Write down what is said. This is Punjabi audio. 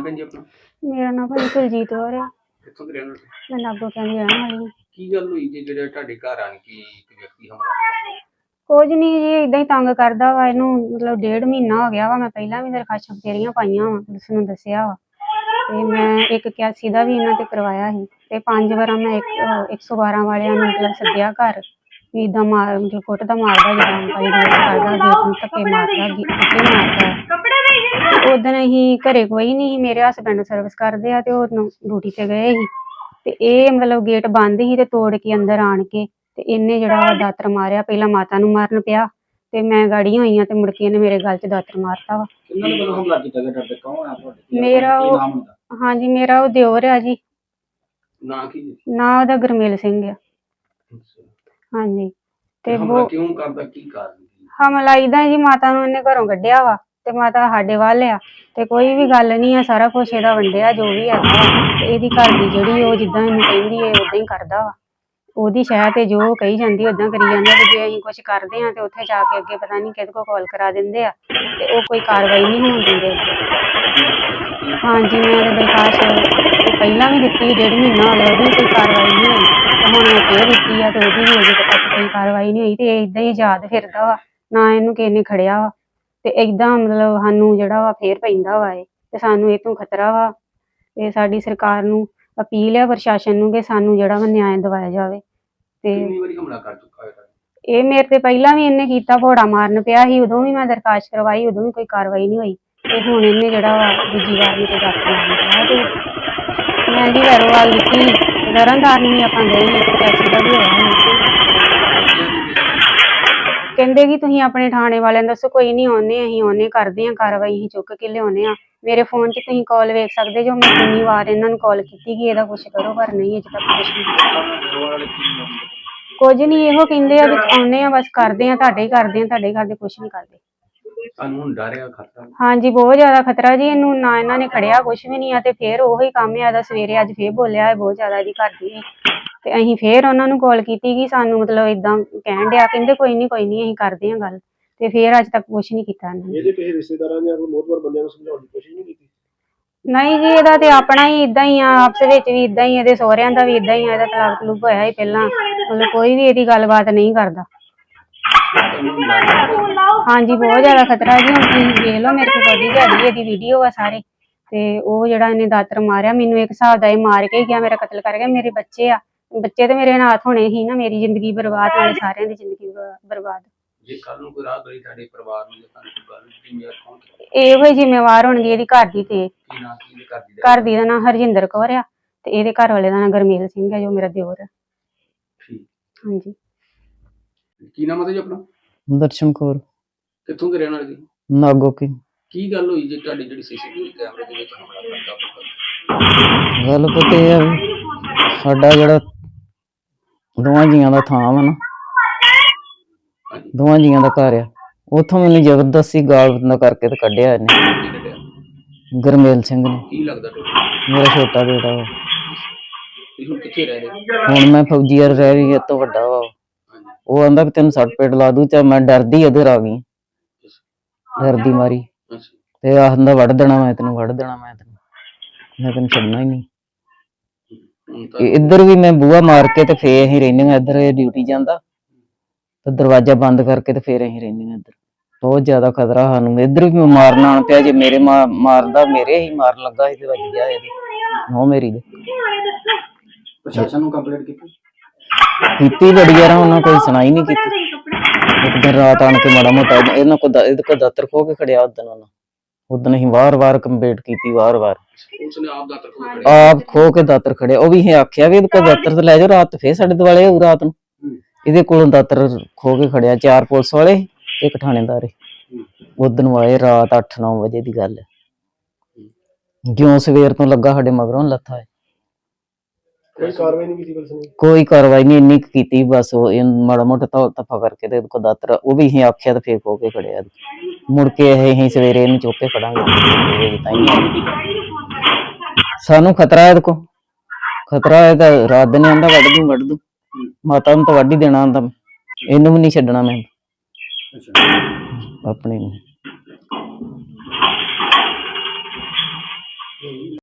ਕੀ ਨਾਮ ਹੈ ਜੀ ਆਪਣਾ? ਮੇਰਾ ਨਾਮ ਭਾਈ ਕੁਲਜੀਤ ਕਿੱਥੋਂ ਦੇ ਰਹਿਣ ਵਾਲੇ? ਮੈਂ ਨਾਗੋ ਕਹਿੰਦੀ ਰਹਿਣ ਵਾਲੀ ਹਾਂ। ਕੀ ਗੱਲ ਹੋਈ ਜੀ ਜਿਹੜਾ ਤੁਹਾਡੇ ਘਰ ਆਣ ਕੇ ਇੱਕ ਵਿਅਕਤੀ ਹਮਲਾ ਕੁਝ ਨਹੀਂ ਜੀ ਇਦਾਂ ਹੀ ਤੰਗ ਕਰਦਾ ਵਾ। ਇਹਨੂੰ ਮਤਲਬ ਡੇਢ ਮਹੀਨਾ ਹੋ ਗਿਆ ਵਾ। ਮੈਂ ਪਹਿਲਾਂ ਵੀ ਦਰਖਾਸਤਾਂ ਬਥੇਰੀਆਂ ਪਾਈਆਂ ਵਾ ਪੁਲਿਸ ਨੂੰ ਦੱਸਿਆ ਵਾ। ਤੇ ਮੈਂ ਇੱਕ 81 ਦਾ ਵੀ ਇਹਨਾਂ ਤੇ ਕਰਵਾਇਆ ਸੀ। ਤੇ ਪੰਜ ਵਾਰਾਂ ਮੈਂ ਇੱਕ ਅਹ 112 ਵਾਲਿਆਂ ਨੂੰ ਮਤਲਬ ਸੱਦਿਆ ਘਰ। ਵੀ ਇਦਾਂ ਮਾਰ ਮਤਲਬ ਕੁੱਟ ਦਾ ਮਾਰਦਾ ਜਿੱਦਾਂ ਕਈ ਦੋਸਤ ਕਰਦਾ ਗੇਟ ਨੂੰ ਧੱਕੇ ਮਾਰਦਾ ਗਿੱਟੇ ਮਾਰਦਾ। ਉਦੋਂ ਹੀ ਘਰੇ ਕੋਈ ਨਹੀਂ ਸੀ ਮੇਰੇ ਹਸਬੰਡ ਸਰਵਿਸ ਕਰਦੇ ਆ ਤੇ ਉਹ ਡਿਊਟੀ ਤੇ ਗਏ ਸੀ। ਤੇ ਇਹ ਮਤਲਬ ਗੇਟ ਬੰਦ ਸੀ ਤੇ ਤੋੜ ਕੇ ਅੰਦਰ ਆਣ ਕੇ ਤੇ ਇਹਨੇ ਜਿਹੜਾ ਦਾਤਰ ਮਾਰਿਆ ਪਹਿਲਾਂ ਮਾਤਾ ਨੂੰ ਮਾਰਨ ਪਿਆ ਤੇ ਮੈਂ ਗਾੜੀ ਹੋਈਆਂ ਤੇ ਮੁੜ ਕੇ ਇਹਨੇ ਮੇਰੇ ਗਲ 'ਚ ਦਾਤਰ ਮਾਰਤਾ ਵਾ। ਕਿੰਨਾਂ ਦੇ ਵੱਲੋਂ ਹਮਲਾ ਕੀਤਾ ਗਿਆ ਤੁਹਾਡੇ ਕੌਣ ਆ ਤੁਹਾਡੇ? ਕੀ ਮੇਰਾ ਉਹ- ਹੁੰਦਾ? ਹਾਂਜੀ ਮੇਰਾ ਉਹ ਦਿਓਰ ਆ ਜੀ। ਨਾ ਕੀ ਜੀ? ਨਾਂ ਉਹਦਾ ਗੁਰਮੇਲ ਸਿੰਘ ਆ। ਅੱਛਾ। ਹਾਂਜੀ। ਤੇ ਹਮਲਾ ਉਹ ਕਿਉਂ ਕਰਦਾ? ਕੀ ਕਾਰਨ? ਹਮਲਾ ਏਦਾਂ ਜੀ ਮਾਤਾ ਨੂੰ ਇਹਨੇ ਘਰੋਂ ਕੱਢਿਆ ਵਾ। ਤੇ ਮਾਤਾ ਸਾਡੇ ਵੱਲ ਆ। ਤੇ ਕੋਈ ਵੀ ਗੱਲ ਨਹੀਂ ਆ, ਸਾਰਾ ਕੁਝ ਇਹਦਾ ਵੰਡਿਆ ਜੋ ਵੀ ਹੈਗਾ ਵਾ। ਤੇ ਇਹਦੀ ਘਰ ਦੀ ਜਿਹੜੀ ਉਹ ਜਿੱਦਾਂ ਇਹਨੂੰ ਕਹਿੰਦੀ ਹੈ ਉਦਾਂ ਹੀ ਕਰਦਾ ਵਾ। ਉਹਦੀ ਸ਼ਾਇਦ ਤੇ ਜੋ ਕਹੀ ਜਾਂਦੀ ਉਦਾਂ ਕਰੀ ਜਾਂਦਾ ਤੇ ਜੇ ਅਸੀਂ ਕੁਝ ਕਰਦੇ ਆ ਤੇ ਉੱਥੇ ਜਾ ਕੇ ਅੱਗੇ ਪਤਾ ਨਹੀਂ ਕਿਹਦੇ ਕੋਲ ਕਾਲ ਕਰਾ ਦਿੰਦੇ ਆ। ਤੇ ਉਹ ਕੋਈ ਕਾਰਵਾਈ ਨਹੀਂ ਹੋਣ ਦਿੰਦੇ ਹਾਂਜੀ ਮੈਂ ਤਾਂ ਦਰਖਾਸਤ ਪਹਿਲਾਂ ਵੀ ਦਿੱਤੀ ਡੇਢ ਮਹੀਨਾ ਹੋ ਗਿਆ, ਉਹਦੀ ਵੀ ਕੋਈ ਕਾਰਵਾਈ ਨਹੀਂ ਹੋਈ। ਤੇ ਹੁਣ ਮੈਂ ਫੇਰ ਦਿੱਤੀ ਆ ਤੇ ਉਹਦੀ ਵੀ ਅਜੇ ਤੱਕ ਕੋਈ ਕਾਰਵਾਈ ਨਹੀਂ ਹੋਈ ਤੇ ਇਹ ਏਦਾਂ ਹੀ ਯਾਦ ਫਿਰਦਾ ਵਾ। ਨਾ ਇਹਨੂੰ ਕਿਸੇ ਨੇ ਖੜਿਆ ਵਾ। ਤੇ ਏਦਾਂ ਮਤਲਬ ਸਾਨੂੰ ਜਿਹੜਾ ਵਾ ਫੇਰ ਪੈਂਦਾ ਵਾ ਇਹ ਤੇ ਸਾਨੂੰ ਇਹ ਤੋਂ ਖਤਰਾ ਵਾ ਤੇ ਸਾਡੀ ਸਰਕਾਰ ਨੂੰ ਅਪੀਲ ਹੈ ਪ੍ਰਸ਼ਾਸਨ ਨੂੰ ਕਿ ਸਾਨੂੰ ਜਿਹੜਾ ਵਾ ਨਿਆਂ ਦਿਵਾਇਆ ਜਾਵੇ ਤੇ ਕਿੰਨੀ ਵਾਰੀ ਹਮਲਾ ਕਰ ਚੁੱਕਾ ਹੈ ਤੁਹਾਡੇ? ਇਹ ਮੇਰੇ ਤੇ ਪਹਿਲਾਂ ਵੀ ਇਹਨੇ ਕੀਤਾ ਭੋੜਾ ਮਾਰਨ ਪਿਆ ਸੀ ਉਦੋਂ ਵੀ ਮੈਂ ਦਰਖਾਸਤ ਕਰਵਾਈ ਉਦੋਂ ਵੀ ਕੋਈ ਕਾਰਵਾਈ ਨਹੀਂ ਹੋਈ ਤੇ ਹੁਣ ਇਹਨੇ ਜਿਹੜਾ ਵਾ ਦੂਜੀ ਵਾਰ ਮੇਰੇ ਮਾਰਨ ਪਿਆ ਤੇ ਮੈਂ ਜੀ ਵੈਰੋਵਾਲ ਦਿੱਤੀ ਸੀ ਤੇ ਤਰਨਤਾਰਨ ਵੀ ਆਪਾਂ ਗਏ ਇੱਕ ਕੈਸੀ ਦਾ ਵੀ ਹੋਇਆ ਸੀ ਕਹਿੰਦੇ ਕਿ ਤੁਸੀਂ ਆਪਣੇ ਥਾਣੇ ਵਾਲਿਆਂ ਨੂੰ ਦੱਸੋ ਕੋਈ ਨਹੀਂ ਆਉਂਦੇ ਅਸੀਂ ਆਉਂਦੇ ਕਰਦੇ ਹਾਂ ਕਾਰਵਾਈ ਅਸੀਂ ਚੁੱਕ ਕੇ ਲਿਆਉਂਦੇ ਆ ਮੇਰੇ ਫੋਨ 'ਚ ਤੁਸੀਂ ਕਾਲ ਵੇਖ ਸਕਦੇ ਜੋ ਮੈਂ ਕਿੰਨੀ ਵਾਰ ਇਹਨਾਂ ਨੂੰ ਕਾਲ ਕੀਤੀ ਕਿ ਇਹਦਾ ਕੁਝ ਕਰੋ ਪਰ ਨਹੀਂ ਅਜੇ ਤੱਕ ਕੁਝ ਨਹੀਂ? ਕੁਝ ਨਹੀਂ ਇਹੋ ਕਹਿੰਦੇ ਆ ਵੀ ਆਉਂਦੇ ਆ ਬਸ ਕਰਦੇ ਆ ਤੁਹਾਡੇ ਹੀ ਕਰਦੇ ਆ ਤੁਹਾਡੇ ਹੀ ਕਰਦੇ ਕੁਝ ਨਹੀਂ ਕਰਦੇ। ਸਾਨੂੰ ਹੁਣ ਡਰ ਆ ਖਤਰਾ। ਹਾਂਜੀ ਬਹੁਤ ਜ਼ਿਆਦਾ ਖਤਰਾ ਜੀ ਇਹਨੂੰ ਨਾ ਇਹਨਾਂ ਨੇ ਖੜਿਆ ਕੁਝ ਵੀ ਨਹੀਂ ਆ ਤੇ ਫੇਰ ਉਹੀ ਕੰਮ ਆ ਸਵੇਰੇ ਅੱਜ ਫੇਰ ਬੋਲਿਆ ਹੈ ਬਹੁਤ ਜ਼ਿਆਦਾ ਇਹਦੀ ਘਰ ਦੀ ਤੇ ਅਸੀਂ ਫੇਰ ਉਹਨਾਂ ਨੂੰ ਕਾਲ ਕੀਤੀ ਕਿ ਸਾਨੂੰ ਮਤਲਬ ਇਦਾਂ ਕਹਿਣ ਡਿਆ ਕਹਿੰਦੇ ਕੋਈ ਨਹੀਂ ਕੋਈ ਨਹੀਂ ਅਸੀਂ ਕਰਦੇ ਆ ਗੱਲ। ਤੇ ਫੇਰ ਅੱਜ ਤੱਕ ਕੁਝ ਨਹੀਂ ਕੀਤਾ ਇਹਨਾਂ ਨੇ। ਇਹਦੇ ਕਿਸੇ ਰਿਸ਼ਤੇਦਾਰਾਂ ਜਾਂ ਕੋਈ ਮੋਹਤਵਰ ਬੰਦਿਆਂ ਨੂੰ ਸਮਝਾਉਣ ਦੀ ਕੋਸ਼ਿਸ਼ ਨਹੀਂ ਕੀਤੀ? ਨਹੀਂ ਜੀ ਇਹਦਾ ਤੇ ਆਪਣਾ ਹੀ ਇਦਾਂ ਹੀ ਆ ਆਪਸ ਵਿੱਚ ਵੀ ਇਦਾਂ ਹੀ ਇਹਦੇ ਸਹੁਰਿਆਂ ਦਾ ਵੀ ਇਦਾਂ ਹੀ ਆ ਇਹਦਾ ਤਲਾਕ ਤਲੂਕ ਹੋਇਆ ਹੀ ਪਹਿਲਾਂ। ਮਤਲਬ ਕੋਈ ਵੀ ਇਹਦੀ ਗੱਲਬਾਤ ਨਹੀਂ ਕਰਦਾ। ਹਾਂਜੀ ਬਹੁਤ ਜ਼ਿਆਦਾ ਖਤਰਾ ਜੀ। ਹੁਣ ਤੁਸੀਂ ਵੇਖ ਲਓ ਮੇਰੇ ਕੋਲ ਬੜੀ ਜ਼ਿਆਦੀ ਇਹਦੀ ਵੀਡੀਓ ਆ ਸਾਰੇ। ਤੇ ਉਹ ਜਿਹੜਾ ਇਹਨੇ ਦਾਤਰ ਮਾਰਿਆ ਮੈਨੂੰ ਇੱਕ ਹਿਸਾਬ ਦਾ ਇਹ ਮਾਰ ਕੇ ਹੀ ਗਿਆ ਮੇਰਾ ਕਤਲ ਕਰ ਗਿਆ ਮੇਰੇ ਬੱਚੇ ਆ। ਬੱਚੇ ਤੇ ਮੇਰੇ ਅਨਾਥ ਹੋਣੇ ਹੀ ਨਾ ਮੇਰੀ ਜ਼ਿੰਦਗੀ ਬਰਬਾਦ ਨਾਲੇ ਸਾਰਿਆਂ ਦੀ ਜ਼ਿੰਦਗੀ ਬ- ਬਰਬਾਦ। ਜੇ ਕੱਲ ਨੂੰ ਕੋਈ ਰਾਹ ਗਲੀ ਤੁਹਾਡੇ ਪਰਿਵਾਰ ਨੂੰ ਜਾਂ ਤੁਹਾਨੂੰ ਕੋਈ ਗੱਲ ਜ਼ਿੰਮੇਵਾਰ ਕੌਣ ਕਰੇਗਾ? ਇਹੋ ਹੀ ਜ਼ਿੰਮੇਵਾਰ ਹੋਣਗੇ ਇਹਦੀ ਘਰ ਦੀ ਤੇ। ਕੀ ਨਾਂ ਕੀ ਇਹਦੇ ਘਰ ਦੀ ਦਾ? ਘਰ ਦੀ ਦਾ ਨਾਂ ਹਰਜਿੰਦਰ ਕੌਰ ਆ ਤੇ ਇਹਦੇ ਘਰ ਵਾਲੇ ਦਾ ਨਾਂ ਗਰਮੇਲ ਸਿੰਘ ਹੈ ਜੋ ਮੇਰਾ ਦਿਓਰ ਹੈ ਠੀਕ। ਹਾਂਜੀ। ਕੀ ਨਾਮ ਹੈ ਜੀ ਆਪਣਾ? ਦਰਸ਼ਨ ਕੌਰ। ਕਿੱਥੋਂ ਦੇ ਰਹਿਣ ਵਾਲੇ ਜੀ? ਨਾਗੋ ਕੀ। ਕੀ ਗੱਲ ਹੋਈ ਜੇ ਤੁਹਾਡੀ ਜਿਹੜੀ ਸੀਸੀਟੀਵੀ ਕੈਮਰੇ ਦੇ ਵਿੱਚ ਹਮਲਾ ਕਰਦਾ? ਗੱਲ ਪਤਾ ਆ ਵੀ ਸਾਡਾ ਜਿਹੜਾ ਦੋਵਾਂ ਜੀਆਂ ਦਾ ਥਾਂ ਵਾ ਨਾ। ਹਾਂਜੀ ਦੋਵਾਂ ਜੀਆਂ ਦਾ ਘਰ ਆ। ਉੱਥੋਂ ਮੈਨੂੰ ਜ਼ਬਰਦਸਤੀ ਗਾਲ ਬੰਦਾ ਕਰਕੇ ਤੇ ਕੱਢਿਆ ਇਹਨੇ। ਕੀ ਕੱਢਿਆ ਗਰਮੇਲ ਸਿੰਘ ਨੇ। ਕੀ ਲੱਗਦਾ ਤੁਹਾਨੂੰ ਮੇਰਾ ਛੋਟਾ ਬੇਟਾ ਵਾ। ਤੁਸੀਂ ਹੁਣ ਕਿੱਥੇ ਰਹਿ ਰਹੇ? ਹੋ? ਹੁਣ ਮੈਂ ਫੌਜੀਅਰ ਰਹਿ ਵੀ ਇਹ ਤੋਂ ਵੱਡਾ ਵਾ। ਹਾਂਜੀ ਉਹ ਆਂਦਾ ਵੀ ਤੈਨੂੰ ਸੱਟ ਪੇਟ ਲਾ ਦੂ ਤੇ ਮੈਂ ਡਰਦੀ ਇਧਰ ਆ ਗਈ ਡਰਦੀ ਮਾਰੀ। ਅੱਛਾ। ਤੇ ਆਖਦਾ ਵੜ ਦੇਣਾ ਮੈਂ ਤੈਨੂੰ ਵੜ ਦੇਣਾ ਮੈਂ ਤੈਨੂੰ। ਮੈਂ ਤੈਨੂੰ ਛੱਡਣਾ ਹੀ ਨਹੀਂ। ਇੱਧਰ ਵੀ ਮੈਂ ਬੂਹਾ ਮਾਰ ਕੇ ਤੇ ਫੇਰ ਅਸੀਂ ਰਹਿੰਦੇ ਇੱਧਰ ਇਹ ਡਿਊਟੀ ਜਾਂਦਾ। ਤੇ ਦਰਵਾਜ਼ਾ ਬੰਦ ਕਰਕੇ ਤੇ ਫੇਰ ਅਸੀਂ ਰਹਿੰਦੇ ਇੱਧਰ। ਬਹੁਤ ਜ਼ਿਆਦਾ ਖਤਰਾ ਸਾਨੂੰ। ਇੱਧਰ ਵੀ ਮਾਰਨ ਆਣ ਪਿਆ। ਜੇ ਮੇਰੇ ਮਾ- ਮਾਰਦਾ ਮੇਰੇ ਹੀ ਮਾਰਨ ਲੱਗਾ ਸੀ ਤੇ ਵੱਜ ਗਿਆ ਇਹਦੇ। ਨੋ ਮੇਰੀ ਦੇ। ਪ੍ਰਸ਼ਾਸਨ ਨੂੰ ਕੰਪਲੇਂਟ ਕੀਤੀ? ਕੀਤੀ ਬੜੀ ਯਾਰ ਉਹਨਾਂ ਕੋਈ ਸੁਣਾਈ ਨਹੀਂ ਕੀਤੀ। ਇੱਕ ਦਿਨ ਰਾਤ ਆਣ ਕੇ ਮਾੜਾ ਮੋਟਾ ਇਹਨਾਂ ਕੋ ਦਾ- ਇਹਦੇ ਕੋ ਦਾਤਰ ਖੋ ਕੇ ਖੜਿਆ ਉਦੋਂ ਉਹਨਾਂ। ਉਦੋਂ ਅਸੀਂ ਵਾਰ-ਵਾਰ ਕੰਪਲੀਟ ਕੀਤੀ ਵਾਰ-ਵਾਰ ਆਪ ਦਾ ਖੋ ਕੇ ਦਾਤਰ ਖੜਿਆ। ਉਹ ਵੀ ਇਹ ਆਖਿਆ ਵੀ ਇਹਦੇ ਕੋਲ ਦਾਤਰ ਤੇ ਲੈ ਜਾਓ ਰਾਤ ਫੇਰ ਸਾਡੇ ਦੁਆਲੇ ਹੋਊ ਰਾਤ ਨੂੰ। ਇਹਦੇ ਕੋਲੋਂ ਦਾਤਰ ਖੋ ਕੇ ਖੜਿਆ ਚਾਰ ਪੁਲਿਸ ਵਾਲੇ ਤੇ ਇੱਕ ਥਾਣੇਦਾਰ। ਉਦੋਂ ਆਏ ਰਾਤ 8-9 ਵਜੇ ਦੀ ਗੱਲ। ਹੈ। ਜਿਉਂ ਸਵੇਰ ਤੋਂ ਲੱਗਾ ਸਾਡੇ ਮਗਰੋਂ ਲੱਥਾ ਹੈ ਕੋਈ ਕਾਰਵਾਈ ਨਹੀਂ ਕੀਤੀ ਪੁਲਿਸ ਨੇ? ਕੋਈ ਕਾਰਵਾਈ ਨਹੀਂ ਇੰਨੀ ਕੁ ਕੀਤੀ ਬਸ ਉਹ ਇਹ ਮਾੜਾ ਮੋਟਾ ਧੌਲ ਤੱਫਾ ਕਰਕੇ ਤੇ ਕੋਲ ਦਾਤਰ ਉਹ ਵੀ ਅਸੀਂ ਆਖਿਆ ਤੇ ਫੇਰ ਖੋ ਕੇ ਖੜਿਆ ਮੁੜ ਕੇ ਇਹ ਅਸੀਂ ਸਵੇਰੇ ਇਹਨੂੰ ਚੁੱਕ ਕੇ ਖੜਾਂਗੇ। ਇਹ ਤਾਂ ਹੀ ਸਾਨੂੰ ਖਤਰਾ ਹੈ ਕੋ ਖਤਰਾ ਹੈ ਤਾਂ ਰਾਤ ਦਿਨ ਆਂਦਾ ਵੱਢ ਦੂੰ ਵੱਢ ਦੂੰ। ਮਾਤਾ ਨੂੰ ਤਾਂ ਵੱਢ ਹੀ ਦੇਣਾ ਆਂਦਾ ਇਹਨੂੰ ਵੀ ਨਹੀਂ ਛੱਡਣਾ ਮੈਂ। ਅੱਛਾ। ਆਪਣੇ ਨੂੰ।